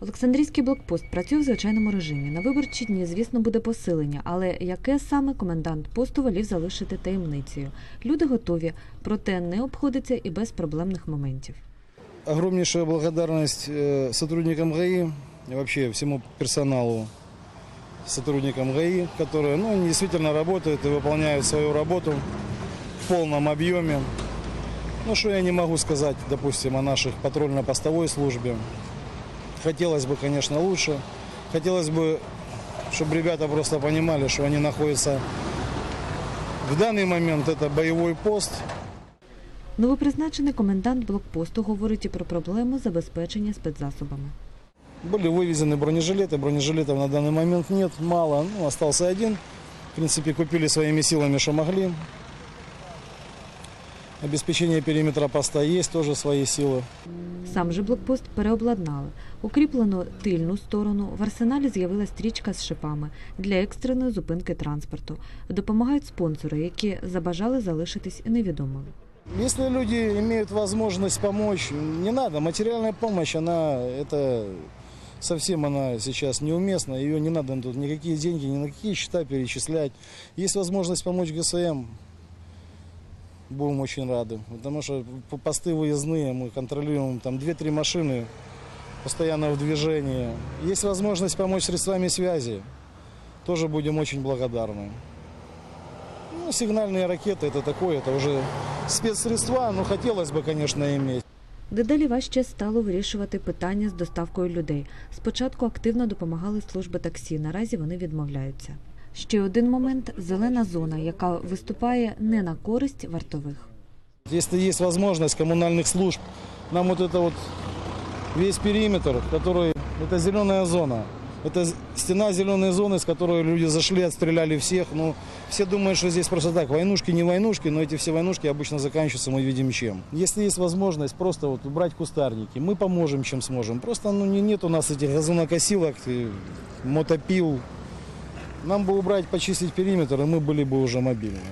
Олександрійський блокпост працює в звичайному режимі. На виборчі дні, звісно, буде посилення, але яке саме комендант посту волів залишити таємницею. Люди готові, проте не обходиться і без проблемних моментів. Огромнейшая благодарность э, сотрудникам ГАИ и вообще всему персоналу сотрудникам ГАИ, которые ну, они действительно работают и выполняют свою работу в полном объеме. Ну, что я не могу сказать, допустим, о наших патрульно-постовой службе. Хотелось бы, конечно, лучше. Хотелось бы, чтобы ребята просто понимали, что они находятся в данный момент, это боевой пост, Новопризначений комендант блокпосту говорить і про проблему забезпечення спецзасобами. Были вывезены бронежилеты. Бронежилетов на данный момент нет, мало. Ну, остался один. В принципе, купили своими силами, что могли. Обеспечение периметра поста есть, тоже свои силы. Сам же блокпост переобладнали. Укріплено тильну сторону. В арсеналі з'явилась стрічка з шипами для екстреної зупинки транспорту. Допомагають спонсори, які забажали залишитись невідомими. Если люди имеют возможность помочь, не надо. Материальная помощь, она это совсем она сейчас неуместна. Ее не надо тут никакие деньги, ни на какие счета перечислять. Есть возможность помочь ГСМ, будем очень рады. Потому что по- посты выездные, мы контролируем там 2-3 машины постоянно в движении. Есть возможность помочь средствами связи, тоже будем очень благодарны. Ну, сигнальные ракеты это такое, это уже спецсредства, но хотелось бы, конечно, иметь. Дедалі важче стало вирішувати питання з доставкою людей. Спочатку активно допомагали служби таксі. Наразі вони відмовляються. Ще один момент зелена зона, яка виступає не на користь вартових. Если есть возможность коммунальных служб, нам вот это вот весь периметр, который, это зеленая зона. Это з- стена зеленой зоны, с которой люди зашли, отстреляли всех. Ну, все думают, что здесь просто так, войнушки, не войнушки, но эти все войнушки обычно заканчиваются, мы видим чем. Если есть возможность просто вот убрать кустарники, мы поможем, чем сможем. Просто ну, не, нет у нас этих газонокосилок, и мотопил. Нам бы убрать, почистить периметр, и мы были бы уже мобильные.